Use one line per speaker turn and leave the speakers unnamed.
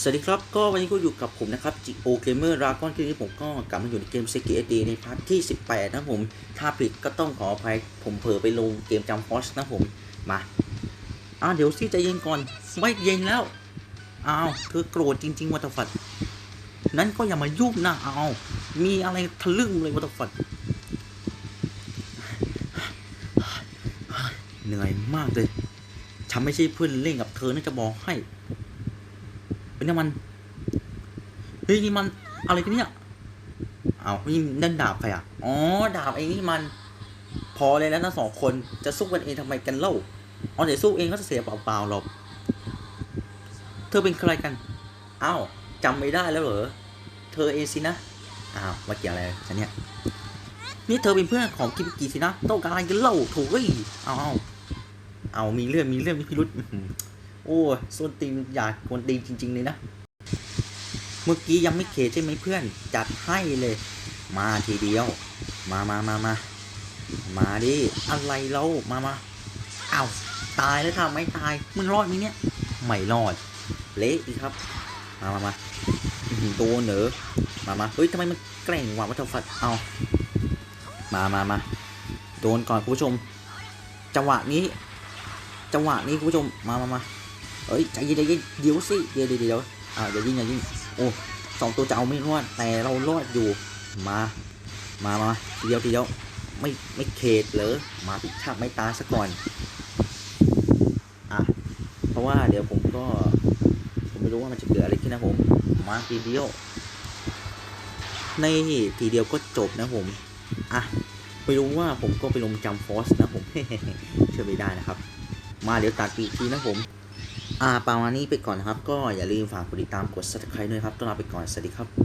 สวัสดีครับ ก็วันนี้ก็อยู่กับผมนะครับจิโอเกมเมอร์รากอนคลิปนี้ผมก็กลับมาอยู่ในเกม s ซกิเอดีในพาร์ทที่ 18 นะผมถ้าผิดก็ต้องขออภัยผมเผลอไปลงเกมจำฟอสนะผมมาอ่าเดี๋ยวสิใจเย็นก่อน ไม่เย็นแล้วอ้าวเธอโกรธจริงๆวัตฟัดนั้นก็อย่ามายุ่งนะเอามีอะไรทะลึ่งเลยวัตฟัดเหนื่อยมากเลยฉันไม่ใช่เพื่อนเล่นกับเธอนะจะบอกให้ นน้ำมัน เฮ้ยนี่มันอะไรกันเนี่ยเอานี่นั่นดาบใครอะ อ๋อ ดาบไอ้นี่มัน พอเลยแล้วนะสองคนจะสู้กันเองทำไมกันเล่าอ๋อเดี๋ยวสู้เองก็จะเสียเปล่าๆหรอกเธอเป็นใครกัน อ้าวจำไม่ได้แล้วเหรอ เธอเองสินะ อ้าวมาเกี่ยวอะไรฉันเนี่ย นี่เธอเป็นเพื่อนของกิมกีสินะ ต้องการกันเล่าโถูกเอ้ยเอาเอาเอามีเรื่องมีเรื่องมีพิรุษ โอ้ยส้นตีนอยากกวนตีนจริง ๆ เลยนะ เมื่อกี้ยังไม่เขใช่ไหมเพื่อน จัดให้เลย มาทีเดียว มามามามามาดิ อะไรเล่ามามาเอาตายแล้วทำไม่ตาย มึงรอดไหมเนี่ย ไม่รอด เละอีกครับ มามามาตัวเหนอมามาเฮ้ยทำไมมันแกร่งว่ะวัตถุฟัดเอา มามามาโดนก่อนคุณผู้ชม จังหวะนี้ จังหวะนี้คุณผู้ชม มามามา เฮ้ยใจเย็นใจเย็นเดี๋ยวสิเดี๋ยวเดี๋ยวเดี๋ยวอ่าอย่ายิงอย่ายิงโอ้สองตัวจะเอาไม่รอดแต่เรารอดอยู่มามามาทีเดียวทีเดียวไม่ไม่เขตเหรอมาปิดฉากไม่ตาซะก่อนอะเพราะว่าเดี๋ยวผมก็ผมไม่รู้ว่ามันจะเกิดอะไรขึ้นนะผมมาทีเดียวในทีเดียวก็จบนะผมอะไม่รู้ว่าผมก็ไปลงจำฟอสนะผมเชื่อไม่ได้นะครับ มาเดี๋ยวตัดอีกทีนะผม อ่าประมาณนี้ไปก่อนนะครับ ก็อย่าลืมฝากกดติดตามกด subscribe ด้วยครับต้องลาไปก่อน สวัสดีครับ